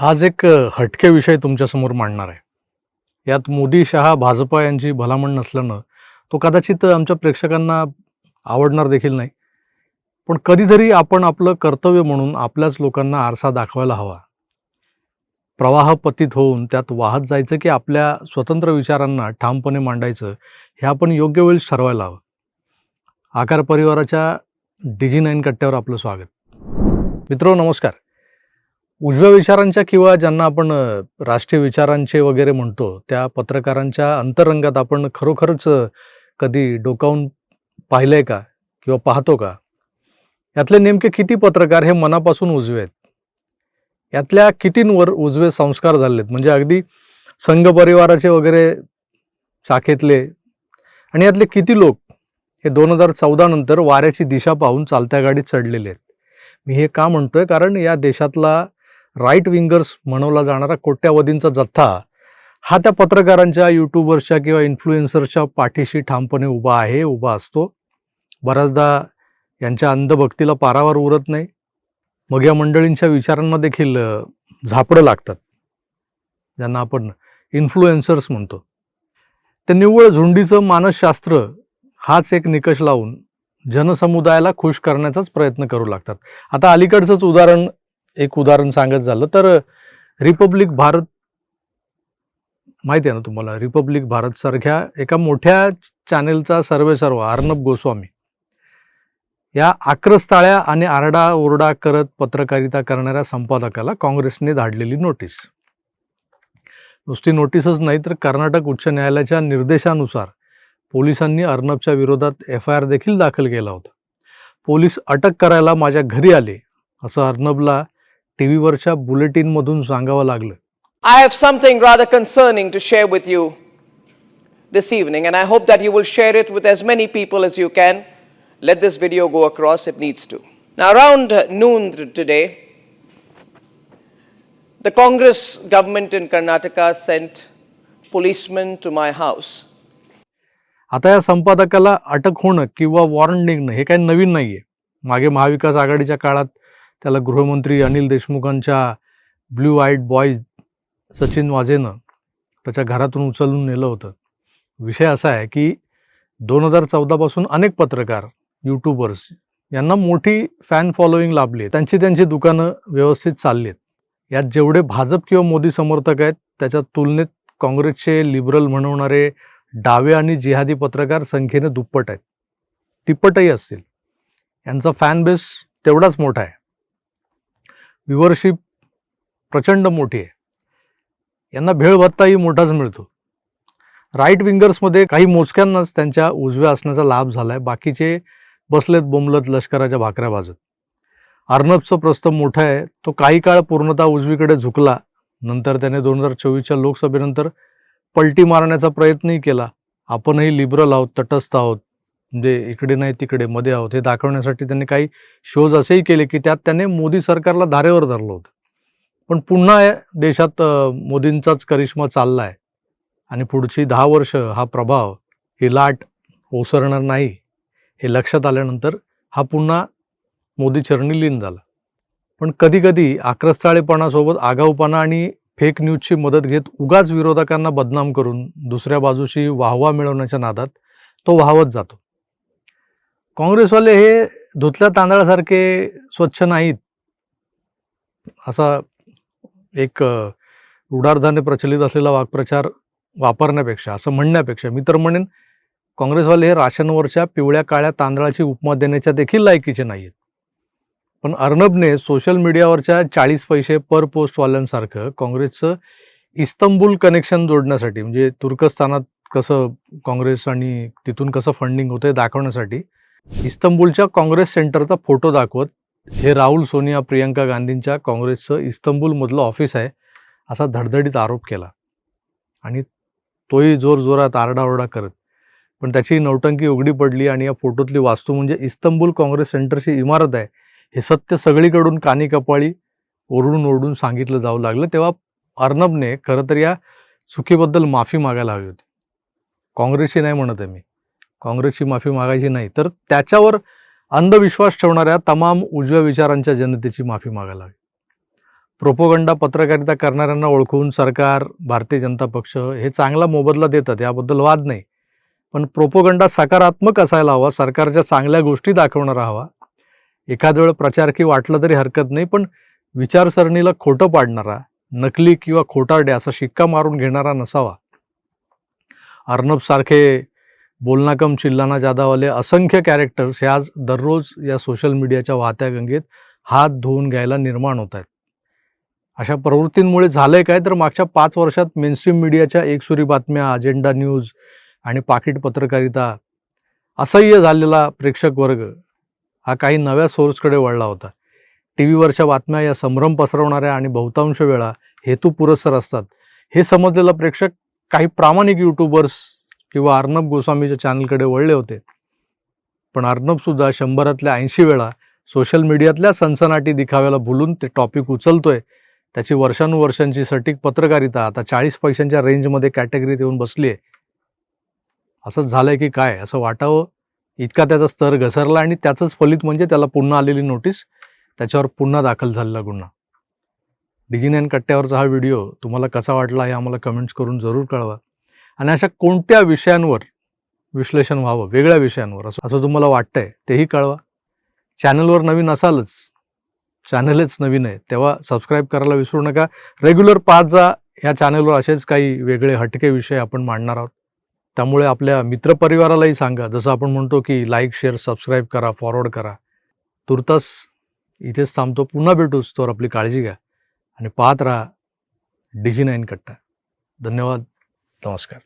आज एक हटके विषय तुमच्यासमोर मांडणार आहे. यात मोदी शहा भाजपा यांची भलामण नसल्यानं तो कदाचित आमच्या प्रेक्षकांना आवडणार देखील नाही. पण कधीतरी आपण आपलं कर्तव्य म्हणून आपल्याच लोकांना आरसा दाखवायला हवा. प्रवाह पतित होऊन त्यात वाहत जायचं की आपल्या स्वतंत्र विचारांना ठामपणे मांडायचं हे आपण योग्य वेळी ठरवायला हवं. आकार परिवाराच्या डिजी नाईन कट्ट्यावर आपलं स्वागत. मित्रो नमस्कार. उजव्या विचारांच्या किंवा ज्यांना आपण राष्ट्रीय विचारांचे वगैरे म्हणतो त्या पत्रकारांच्या अंतरंगात आपण खरोखरच कधी डोकावून पाहिलंय का किंवा पाहतो का? यातले नेमके किती पत्रकार हे मनापासून उजवे आहेत? यातल्या कितींवर उजवे संस्कार झालेत? म्हणजे अगदी संघ परिवाराचे वगैरे शाखेतले आणि यातले किती लोक हे दोन हजार चौदा नंतर वाऱ्याची दिशा पाहून चालत्या गाडीत चढलेले आहेत? मी हे का म्हणतोय? कारण या देशातला राईट विंगर्स म्हणवला जाणारा कोट्यावधींचा जथ्था हा त्या पत्रकारांच्या युट्यूबर्सच्या किंवा इन्फ्लुएन्सर्सच्या पाठीशी ठामपणे उभा आहे उभा असतो. बऱ्याचदा यांच्या अंधभक्तीला पारावर उरत नाही. मग या मंडळींच्या विचारांना देखील झापडं लागतात ज्यांना आपण इन्फ्लुएन्सर्स म्हणतो. ते निव्वळ झुंडीचं मानसशास्त्र हाच एक निकष लावून जनसमुदायाला खुश करण्याचाच प्रयत्न करू लागतात. आता अलीकडचंच उदाहरण एक उदाहरण सांगत झालं. तर रिपब्लिक भारत माहिती आहे ना तुम्हाला? रिपब्लिक भारत सारख्या एका मोठ्या चॅनेलचा सर्वे सर्व अर्णब गोस्वामी. या आक्रस्ताळ्या आणि आरडा ओरडा करत पत्रकारिता करणाऱ्या संपादकाला काँग्रेसने धाडलेली नोटीस नुसती नोटीसच नाही तर कर्नाटक उच्च न्यायालयाच्या निर्देशानुसार पोलिसांनी अर्णबच्या विरोधात एफ आय आर देखील दाखल केला होता. पोलीस अटक करायला माझ्या घरी आले असं अर्णबला टीव्हीवरच्या बुलेटिनमधून सांगावं लागलं. I have something rather concerning to share with you this evening and I hope that you will share it with as many people as you can let this video go across it needs to now around noon today the Congress government in Karnataka sent policemen to my house आता या संपादकाला अटक होणं किंवा warrant निघणं हे काही नवीन नाहीये. मागे महाविकास आघाडीच्या काळात त्याला गृहमंत्री अनिल देशमुखांच्या ब्ल्यू आईट बॉय सचिन वाजेनं त्याच्या घरातून उचलून नेलं होतं. विषय असा आहे की दोन हजार चौदापासून अनेक पत्रकार यूट्यूबर्स यांना मोठी फॅन फॉलोईंग लाभली आहे. त्यांची त्यांची दुकानं व्यवस्थित चालली आहेत. यात जेवढे भाजप किंवा मोदी समर्थक आहेत त्याच्या तुलनेत काँग्रेसचे लिबरल म्हणवणारे डावे आणि जिहादी पत्रकार संख्येने दुप्पट आहेत. तिप्पटही असतील. यांचा फॅन बेस तेवढाच मोठा आहे. व्ह्युअरशिप प्रचंड मोठी आहे. यांना भेळ भत्ताही मोठाच मिळतो. राईट विंगर्समध्ये काही मोजक्यांनाच त्यांच्या उजव्या असण्याचा लाभ झाला आहे बाकीचे बसलेत बोंबलत लष्कराच्या भाकऱ्या भाजत. अर्नबचं प्रस्ताव मोठं आहे. तो काही काळ पूर्णतः उजवीकडे झुकला. नंतर त्याने दोन हजार चोवीसच्या लोकसभेनंतर पलटी मारण्याचा प्रयत्नही केला. आपणही लिबरल आहोत तटस्थ आहोत. म्हणजे इकडे नाही तिकडे मध्ये आहोत हे दाखवण्यासाठी त्यांनी काही शोज असेही केले की त्यात त्याने मोदी सरकारला धारेवर धरलं होतं. पण पुन्हा देशात मोदींचाच करिश्मा चालला आहे आणि पुढची दहा वर्ष हा प्रभाव ही लाट ओसरणार नाही हे लक्षात आल्यानंतर हा पुन्हा मोदी चरणी लीन झाला. पण कधीकधी आक्रस्ताळेपणासोबत आगाऊपणा आणि फेक न्यूजची मदत घेत उगाच विरोधकांना बदनाम करून दुसऱ्या बाजूशी वाहवा मिळवण्याच्या नादात तो वाहवत जातो. काँग्रेसवाले हे धुतल्या तांदळासारखे स्वच्छ नाहीत. असा एक अ, प्रचलित असलेला वाक्प्रचार वापरण्यापेक्षा असं म्हणण्यापेक्षा मी तर म्हणेन काँग्रेसवाले हे राशनवरच्या पिवळ्या काळ्या तांदळाची उपमा देण्याच्या देखील लायकीचे नाही आहेत पण अर्नबने सोशल मीडियावरच्या चाळीस पैसे पर पोस्टवाल्यांसारखं काँग्रेसचं इस्तंबूल कनेक्शन जोडण्यासाठी म्हणजे तुर्कस्तानात कसं काँग्रेस आणि तिथून कसं फंडिंग होतं आहे दाखवण्यासाठी इस्तंबूलच्या काँग्रेस सेंटरचा फोटो दाखवत हे राहुल सोनिया प्रियंका गांधींच्या काँग्रेसचं इस्तंबूलमधलं ऑफिस आहे असा धडधडीत आरोप केला. आणि तोही जोरजोरात आरडाओरडा करत. पण त्याची नौटंकी उघडी पडली आणि या फोटोतली वास्तू म्हणजे इस्तंबूल काँग्रेस सेंटरची इमारत आहे हे सत्य सगळीकडून कानी कपाळी ओरडून ओरडून सांगितलं जाऊ लागलं तेव्हा अर्नबने खरं तर या चुकीबद्दल माफी मागायला हवी होती. काँग्रेसशी नाही म्हणत आहे मी. काँग्रेसची माफी मागायची नाही तर त्याच्यावर अंधविश्वास ठेवणाऱ्या तमाम उजव्या विचारांच्या जनतेची माफी मागायला हवी. प्रोपोगंडा पत्रकारिता करणाऱ्यांना ओळखून सरकार भारतीय जनता पक्ष हे चांगला मोबदला देतात याबद्दल वाद नाही. पण प्रोपोगंडा सकारात्मक असायला हवा सरकारच्या चांगल्या गोष्टी दाखवणारा हवा. एखाद वेळ प्रचारकी वाटलं तरी हरकत नाही पण विचारसरणीला खोटं पाडणारा नकली किंवा खोटारडे असा शिक्का मारून घेणारा नसावा. अर्नब सारखे बोलना कम चिल्लाना जादावाले असंख्य कॅरेक्टर्स हे आज दररोज या सोशल मीडियाच्या वाहत्या गंगेत हात धुवून घ्यायला निर्माण होत आहेत. अशा प्रवृत्तींमुळे झालंय काय तर मागच्या पाच वर्षात मेनस्ट्रीम मीडियाच्या एकसुरी बातम्या अजेंडा न्यूज आणि पाकिट पत्रकारिता असह्य झालेला प्रेक्षक वर्ग हा काही नव्या सोर्सकडे वळला होता. टी व्हीवरच्या बातम्या या संभ्रम पसरवणाऱ्या आणि बहुतांश वेळा हेतू पुरस्सर असतात. हे समजलेला प्रेक्षक काही प्रामाणिक युट्यूबर्स किंवा अर्णब गोस्वामीच्या चॅनलकडे वळले होते. पण अर्णबसुद्धा शंभरातल्या ऐंशी वेळा सोशल मीडियातल्या सनसनाटी दिखाव्याला भुलून ते टॉपिक उचलतोय. त्याची वर्षानुवर्षांची सटीक पत्रकारिता आता चाळीस पैशांच्या रेंजमध्ये कॅटेगरीत येऊन बसली आहे असंच झालंय की काय? असं वाटावं? इतका त्याचा स्तर घसरला आणि त्याचंच फलित म्हणजे त्याला पुन्हा आलेली नोटीस त्याच्यावर पुन्हा दाखल झालेला गुन्हा. डिजिनॅन कट्ट्यावरचा हा व्हिडिओ तुम्हाला कसा वाटला हे आम्हाला कमेंट्स करून जरूर कळवा. आणि अशा कोणत्या विषयांवर विश्लेषण व्हावं? वेगळ्या विषयांवर. असं असं तुम्हाला वाटतंय तेही कळवा. चॅनलवर नवीन असालच चॅनलच नवीन आहे तेव्हा सबस्क्राईब करायला विसरू नका. रेग्युलर पाच जा ह्या चॅनलवर असेच काही वेगळे हटके विषय आपण मांडणार आहोत. त्यामुळे आपल्या मित्रपरिवारालाही सांगा. जसं आपण म्हणतो की लाईक शेअर सबस्क्राईब करा फॉरवर्ड करा. तुर्तास इथेच थांबतो. पुन्हा भेटूच तर आपली काळजी घ्या. आणि पाहत राहा डिजी नाईन कट्टा. धन्यवाद. नमस्कार.